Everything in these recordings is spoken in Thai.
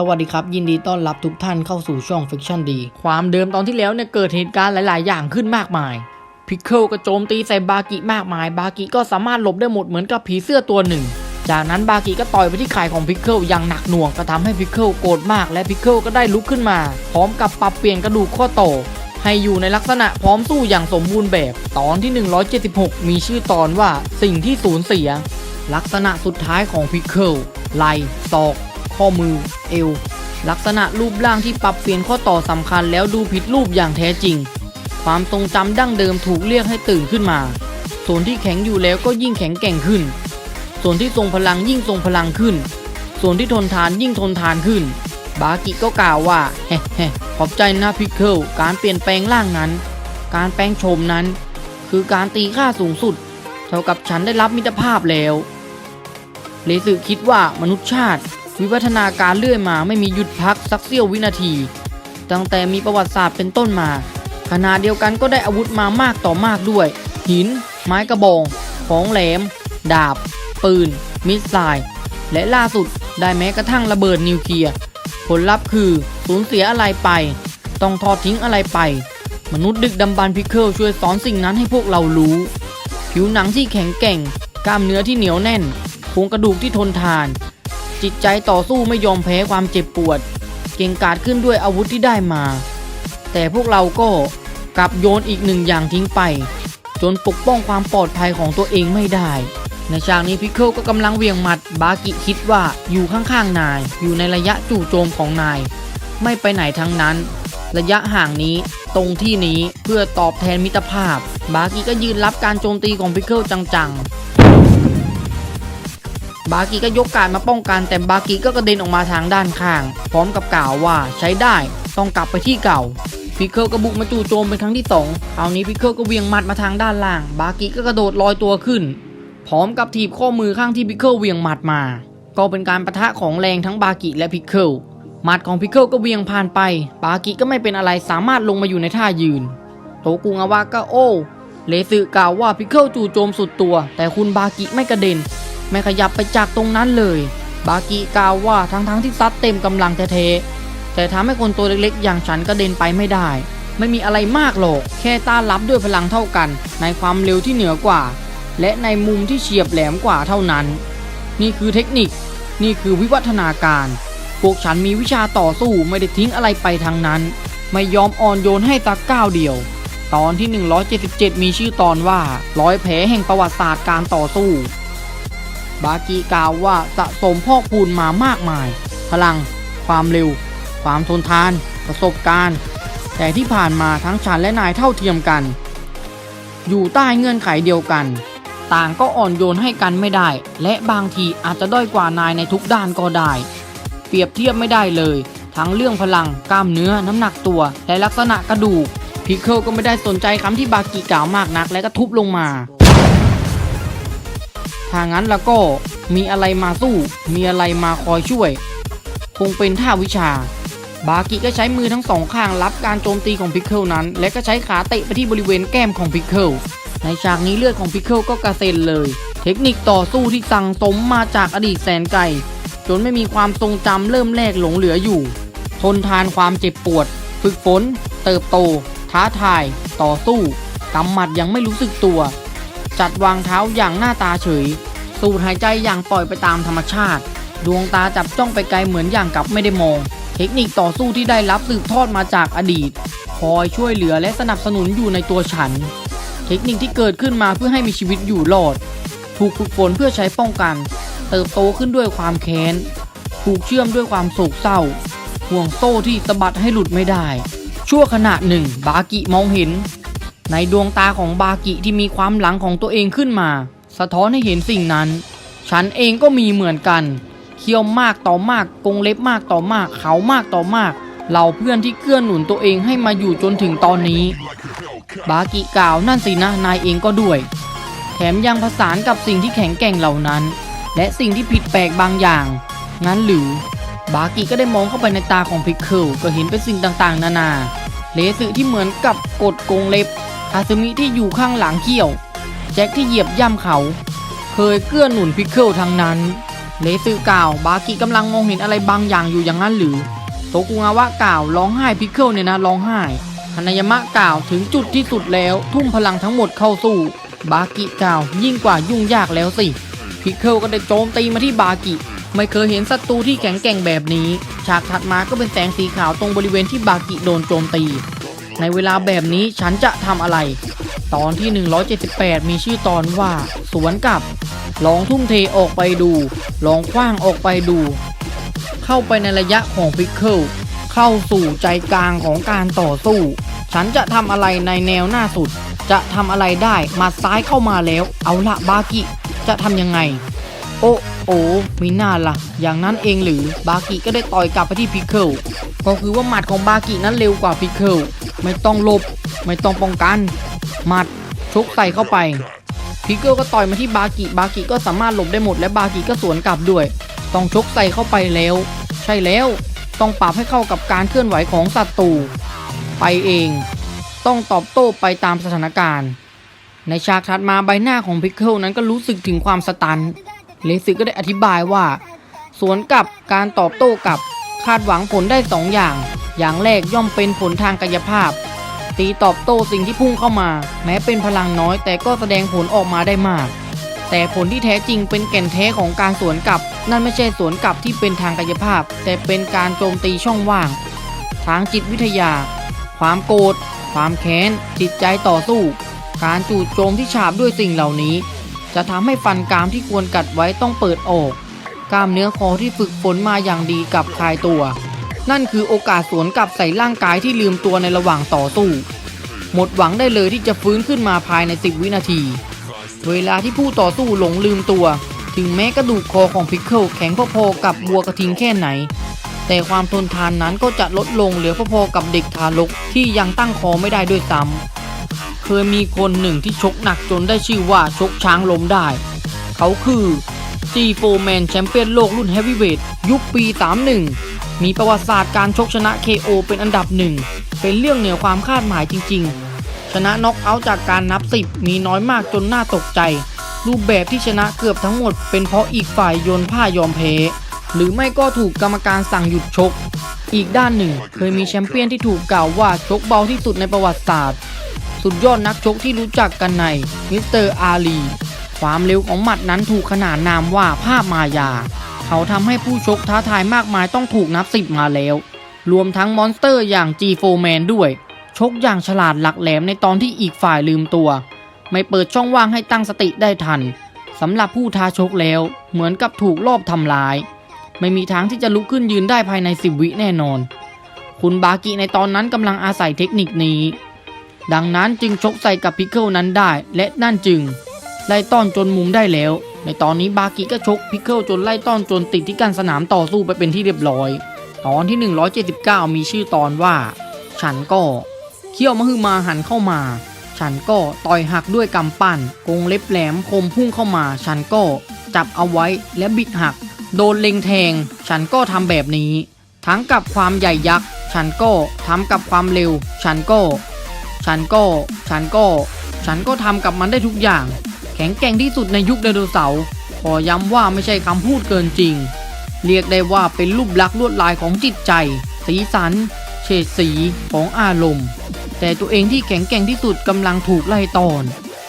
สวัสดีครับ ยินดีต้อนรับทุกท่านเข้าสู่ช่อง Fiction ดี ความเดิมตอนที่แล้วเนี่ยเกิดเหตุการณ์หลาย ๆ อย่างขึ้นมากมายพิกเกิลก็โจมตีใส่บากิมากมาย บากิก็สามารถหลบได้หมดเหมือนกับผีเสื้อตัวหนึ่ง จากนั้นบากิก็ต่อยไปที่ไข่ของพิกเกิลอย่างหนักหน่วงก็ทำให้พิกเกิลโกรธมากและพิกเกิลก็ได้ลุกขึ้นมา พร้อมกับปรับเปลี่ยนกระดูกข้อต่อให้อยู่ในลักษณะพร้อมสู้อย่างสมบูรณ์แบบ ตอนที่ 176 มีชื่อตอนว่าสิ่งที่สูญเสีย ลักษณะสุดท้ายของพิกเกิลไหลศอก ข้อมือ เอว ลักษณะรูปร่างที่ปรับเปลี่ยนข้อต่อสำคัญแล้วดูผิดรูปอย่างแท้จริง ความทรงจำดั้งเดิมถูกเรียกให้ตื่นขึ้นมา ส่วนที่แข็งอยู่แล้วก็ยิ่งแข็งแกร่งขึ้น ส่วนที่ทรงพลังยิ่งทรงพลังขึ้น ส่วนที่ทนทานยิ่งทนทานขึ้น บากิก็กล่าวว่าเฮ้เฮ้ขอบใจนะพิกเกิลการเปลี่ยนแปลงร่างนั้น การแปลงโฉมนั้น คือการตีค่าสูงสุด เท่ากับฉันได้รับมิตรภาพแล้วเลสึคิดว่ามนุษยชาติ วิวัฒนาการเรื่อยมาไม่มีหยุดพักสักเสี้ยววินาที ตั้งแต่มีประวัติศาสตร์เป็นต้นมา ขณะเดียวกันก็ได้อาวุธมามากต่อมากด้วย หิน ไม้กระบองของแหลม ดาบ ปืน มิสไซล์และล่าสุดได้แม้กระทั่งระเบิดนิวเคลียร์ผลลัพธ์คือสูญเสียอะไรไป ต้องทอดทิ้งอะไรไป มนุษย์ดึกดำบรรพิกเกิลช่วยสอนสิ่งนั้นให้พวกเรารู้ ผิวหนังที่แข็งแกร่ง กล้ามเนื้อที่เหนียวแน่นโครงกระดูกที่ทนทาน จิตใจต่อสู้ไม่ยอมแพ้ความเจ็บปวด เก่งกาจขึ้นด้วยอาวุธที่ได้มา แต่พวกเราก็กลับโยนอีกหนึ่งอย่างทิ้งไป จนปกป้องความปลอดภัยของตัวเองไม่ได้ ในฉากนี้พิเกิลก็กำลังเวียงหมัด บากิคิดว่าอยู่ข้างๆนาย อยู่ในระยะจู่โจมของนาย ไม่ไปไหนทั้งนั้น ระยะห่างนี้ตรงที่นี้เพื่อตอบแทนมิตรภาพ บากิก็ยืนรับการโจมตีของพิเกิลจังๆ บากิก็ยกการมาป้องกันแต่บากิก็กระเด็นออกมาทางด้านข้าง พร้อมกับกล่าวว่าใช้ได้ต้องกลับไปที่เก่าพิเกิลก็บุกมาจู่โจมเป็นครั้งที่สองคราวนี้พิเกิลก็เวียงหมัดมาทางด้านล่าง บากิก็กระโดดลอยตัวขึ้น พร้อมกับถีบข้อมือข้างที่พิเกิลเวียงหมัดมา ก็เป็นการประทะของแรงทั้งบากิและพิเกิลหมัดของพิเกิลก็เวียงผ่านไป บากิก็ไม่เป็นอะไรสามารถลงมาอยู่ในท่ายืน โตกุงอาวาก็โอ้เลซึกล่าวว่าพิเกิลจู่โจมสุดตัว แต่คุณบากิไม่กระเด็น ไม่ขยับไปจากตรงนั้นเลย บากิกล่าวว่าทั้งๆที่ซัดเต็มกำลังแท้ๆแต่ทำให้คนตัวเล็กๆ อย่างฉันกระเด็นไปไม่ได้ ไม่มีอะไรมากหรอกแค่ต้านรับด้วยพลังเท่ากัน ในความเร็วที่เหนือกว่า และในมุมที่เฉียบแหลมกว่าเท่านั้น นี่คือเทคนิค นี่คือวิวัฒนาการพวกฉันมีวิชาต่อสู้ไม่ได้ทิ้งอะไรไปทางนั้น ไม่ยอมอ่อนโยนให้ตักก้าวเดียว ตอนที่ 177 มีชื่อตอนว่าร้อยแผลแห่งประวัติศาสตร์การต่อสู้ บากีกล่าวว่าสะสมพอกพูนมามากมาย พลัง ความเร็ว ความทนทาน ประสบการณ์ แต่ที่ผ่านมาทั้งฉันและนายเท่าเทียมกัน อยู่ใต้เงื่อนไขเดียวกัน ต่างก็อ่อนโยนให้กันไม่ได้ และบางทีอาจจะด้อยกว่านายในทุกด้านก็ได้ เปรียบเทียบไม่ได้เลย ทั้งเรื่องพลังกล้ามเนื้อน้ำหนักตัว และลักษณะกระดูกพิกเกิลก็ไม่ได้สนใจคำที่บากิกล่าวมากนัก และก็ทุบลงมา ถ้างั้นแล้วก็มีอะไรมาสู้ มีอะไรมาคอยช่วย คงเป็นท่าวิชา บากิก็ใช้มือทั้งสองข้างรับการโจมตีของพิกเกิลนั้น และก็ใช้ขาเตะไปที่บริเวณแก้มของพิกเกิลในฉากนี้เลือดของพิกเกิลก็กระเซ็นเลย เทคนิคต่อสู้ที่สั่งสมมาจากอดีตแสนไกลจนไม่มีความทรงจำเริ่มแรกหลงเหลืออยู่ ทนทานความเจ็บปวด ฝึกฝน เติบโต ท้าทาย ต่อสู้กำหมัดยังไม่รู้สึกตัว จัดวางเท้าอย่างหน้าตาเฉย สูดหายใจอย่างปล่อยไปตามธรรมชาติ ดวงตาจับจ้องไปไกลเหมือนอย่างกับไม่ได้มอง เทคนิคต่อสู้ที่ได้รับสืบทอดมาจากอดีต คอยช่วยเหลือและสนับสนุนอยู่ในตัวฉัน เทคนิคที่เกิดขึ้นมาเพื่อให้มีชีวิตอยู่รอด ถูกฝึกฝนเพื่อใช้ป้องกัน เติบโตขึ้นด้วยความแค้น ถูกเชื่อมด้วยความโศกเศร้า ห่วงโซ่ที่สะบัดให้หลุดไม่ได้ ชั่วขณะหนึ่ง บากิมองเห็น ในดวงตาของบากิที่มีความหลังของตัวเองขึ้นมา สะท้อนให้เห็นสิ่งนั้น ฉันเองก็มีเหมือนกัน เคี้ยวมากต่อมากกงเล็บมากต่อมาก เขามากต่อมากเราเพื่อนที่เกื้อหนุนตัวเองให้มาอยู่จนถึงตอนนี้ บากิกล่าวนั่นสินะนายเองก็ด้วย แถมยังผสานกับสิ่งที่แข็งแกร่งเหล่านั้น และสิ่งที่ผิดแปลกบางอย่าง งั้นหรือบากิก็ได้มองเข้าไปในตาของพิกเคิลก็เห็นเป็นสิ่งต่างๆ นานาเลสึที่เหมือนกับกดกงเล็บ อาซึมิที่อยู่ข้างหลังเขี้ยว แจ็คที่เหยียบย่ำเขา เคยเกื้อหนุนพิกเคิลทั้งนั้น เลซึกล่าว บากิกำลังมองเห็นอะไรบางอย่างอยู่อย่างนั้นหรือ โตกุงาวะกล่าวร้องไห้พิกเกิลเนี่ยนะร้องไห้ฮานายามะกล่าวถึงจุดที่สุดแล้ว ทุ่มพลังทั้งหมดเข้าสู้ บากิกล่าวยิ่งกว่ายุ่งยากแล้วสิพิกเกิลก็ได้โจมตีมาที่บากิไม่เคยเห็นศัตรูที่แข็งแกร่งแบบนี้ ฉากถัดมาก็เป็นแสงสีขาวตรงบริเวณที่บากิโดนโจมตี ในเวลาแบบนี้ฉันจะทำอะไร ตอนที่ 178 มีชื่อตอนว่า สวนกลับ ลองทุ่มเทออกไปดู ลองคว้างออกไปดู เข้าไปในระยะของพิกเกิลเข้าสู่ใจกลางของการต่อสู้ ฉันจะทำอะไรในแนวหน้าสุด จะทำอะไรได้หมาซ้ายเข้ามาแล้ว เอาละบากิ จะทำยังไง โอ้โอ้มีหน้าละ่ะ อย่างนั้นเองหรือบากิก็ได้ต่อยกลับไปที่พิกเกิลก็คือว่าหมัดของบากินั้นเร็วกว่าพิกเกิล ไม่ต้องหลบ ไม่ต้องป้องกันหมัดชกใส่เข้าไปพิกเกิลก็ต่อยมาที่บากิบากิก็สามารถหลบได้หมดและบากิก็สวนกลับด้วย ต้องชกใส่เข้าไปแล้ว ใช่แล้วต้องปรับให้เข้ากับการเคลื่อนไหวของศัตรูไปเอง ต้องตอบโต้ไปตามสถานการณ์ ในฉากถัดมาใบหน้าของพิกเกิลนั้นก็รู้สึกถึงความสตันเลซิก็ได้อธิบายว่า สวนกับการตอบโต้กับคาดหวังผลได้สองอย่าง อย่างแรกย่อมเป็นผลทางกายภาพ ตีตอบโต้สิ่งที่พุ่งเข้ามา แม้เป็นพลังน้อยแต่ก็แสดงผลออกมาได้มาก แต่ผลที่แท้จริงเป็นแก่นแท้ของการสวนกลับ นั่นไม่ใช่สวนกลับที่เป็นทางกายภาพ แต่เป็นการโจมตีช่องว่าง ทางจิตวิทยา ความโกรธความแค้นจิตใจต่อสู้ การจู่โจมที่ฉาบด้วยสิ่งเหล่านี้ จะทำให้ฟันกรามที่ควรกัดไว้ต้องเปิดออก กล้ามเนื้อคอที่ฝึกฝนมาอย่างดีกับคลายตัว นั่นคือโอกาสสวนกลับใส่ร่างกายที่ลืมตัวในระหว่างต่อสู้หมดหวังได้เลยที่จะฟื้นขึ้นมาภายใน 10 วินาที เวลาที่ผู้ต่อสู้หลงลืมตัว ถึงแม้กระดูกคอของพิกเกิลแข็งพอๆกับวัวกระทิงแค่ไหน แต่ความทนทานนั้นก็จะลดลงเหลือพอๆกับเด็กทารกที่ยังตั้งคอไม่ได้ด้วยซ้ำเคยมีคนหนึ่งที่ชกหนักจนได้ชื่อว่าชกช้างล้มได้ เขาคือ G4 Man แชมเปี้ยนโลกรุ่นเฮฟวีเวทยุคปี 31 มีประวัติศาสตร์การชกชนะ KO เป็นอันดับหนึ่ง เป็นเรื่องเหนือความคาดหมายจริง ๆ ชนะน็อกเอาท์จากการนับสิบมีน้อยมากจนน่าตกใจ รูปแบบที่ชนะเกือบทั้งหมด เป็นเพราะอีกฝ่ายโยนผ้ายอมแพ้หรือไม่ก็ถูกกรรมการสั่งหยุดชก อีกด้านหนึ่ง เคยมีแชมเปี้ยนที่ถูกกล่าวว่าชกเบาที่สุดในประวัติศาสตร์ สุดยอดนักชกที่รู้จักกันในมิสเตอร์อาลีความเร็วของหมัดนั้นถูกขนานนามว่าภาพมายา เขาทำให้ผู้ชกท้าทายมากมายต้องถูกนับสิบมาแล้ว รวมทั้งมอนสเตอร์อย่าง G4 Man ด้วย ชกอย่างฉลาดหลักแหลมในตอนที่อีกฝ่ายลืมตัว ไม่เปิดช่องว่างให้ตั้งสติได้ทันสำหรับผู้ท้าชกแล้ว เหมือนกับถูกลอบทำลาย ไม่มีทางที่จะลุกขึ้นยืนได้ภายในสิบวิแน่นอน คุณบากิในตอนนั้นกำลังอาศัยเทคนิคนี้ ดังนั้นจึงชกใส่กับพิเกิลนั้นได้ และนั่นจึงไล่ต้อนจนมุมได้แล้ว ในตอนนี้บากิก็ชกพิกเกิลจนไล่ต้อนจนติดที่กันสนามต่อสู้ไปเป็นที่เรียบร้อย ตอนที่ 179 มีชื่อตอนว่า ฉันก็เขี้ยวมะฮือมาหันเข้ามา ฉันก็ต่อยหักด้วยกำปั้นกงเล็บแหลมคมพุ่งเข้ามา ฉันก็จับเอาไว้และบิดหัก โดนเล็งแทง ฉันก็ทำแบบนี้ ทั้งกับความใหญ่ยักษ์ฉันก็ทำกับความเร็ว ฉันก็ ฉันก็ ฉันก็ ฉันก็ทำกับมันได้ทุกอย่าง แข็งแกร่งที่สุดในยุคไดโนเสาร์ขอย้ำว่าไม่ใช่คำพูดเกินจริง เรียกได้ว่าเป็นรูปลักษณ์ลวดลายของจิตใจ สีสัน เฉดสีของอารมณ์ แต่ตัวเองที่แข็งแกร่งที่สุดกำลังถูกไล่ตอน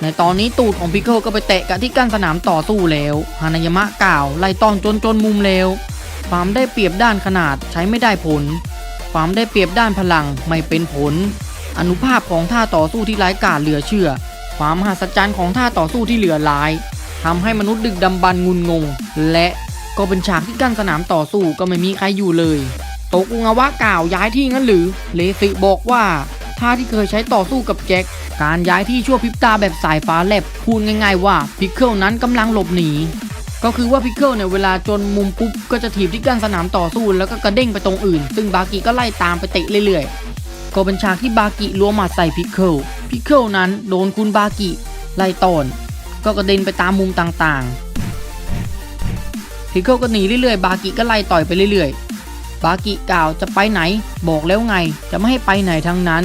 ในตอนนี้ตูดของพิกเกิลก็ไปแตะกับที่กั้นสนามต่อสู้แล้วฮานายามะกล่าวไล่ตอนจนจนมุมแล้ว ความได้เปรียบด้านขนาดใช้ไม่ได้ผล ความได้เปรียบด้านพลังไม่เป็นผล อนุภาพของท่าต่อสู้ที่ไร้กาจเหลือเชื่อ ความมหัศจรรย์ของท่าต่อสู้ที่เหลือร้ายทำให้มนุษย์ดึกดำบรรพ์งุนงง และก็เป็นฉากที่กั้นสนามต่อสู้ก็ไม่มีใครอยู่เลยโตกุงาวะกล่าวย้ายที่งั้นหรือ เลซิบอกว่าท่าที่เคยใช้ต่อสู้กับแจ็คการย้ายที่ชั่วพริบตาแบบสายฟ้าแลบพูดง่ายๆว่าพิกเกิลนั้นกำลังหลบหนีก็คือว่าพิกเกิลเนี่ยเวลาจนมุมปุ๊บก็จะถีบที่กั้นสนามต่อสู้แล้วก็กระเด้งไปตรงอื่น ซึ่งบากิก็ไล่ตามไปเตะเรื่อยๆ ก็เป็นฉากที่บากิล้วงหมัดใส่พิกเกิล พิเกิลนั้นโดนคุณบากิไล่ตอนก็กระเด็นไปตามมุมต่างๆพิเกิลก็หนีเรื่อยๆ บากิก็ไล่ต่อยไปเรื่อยๆ บากิกล่าวจะไปไหน บอกแล้วไงจะไม่ให้ไปไหนทั้งนั้น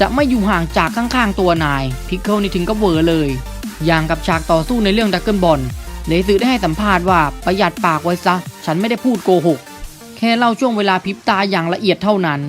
จะไม่อยู่ห่างจากข้างๆตัวนายพิเกิลนี่ถึงก็เวอร์เลย อย่างกับฉากต่อสู้ในเรื่องดักเกิลบอลเลซึได้ให้สัมภาษณ์ว่าประหยัดปากไว้ซะ ฉันไม่ได้พูดโกหก แค่เล่าช่วงเวลาพริบตาอย่างละเอียดเท่านั้น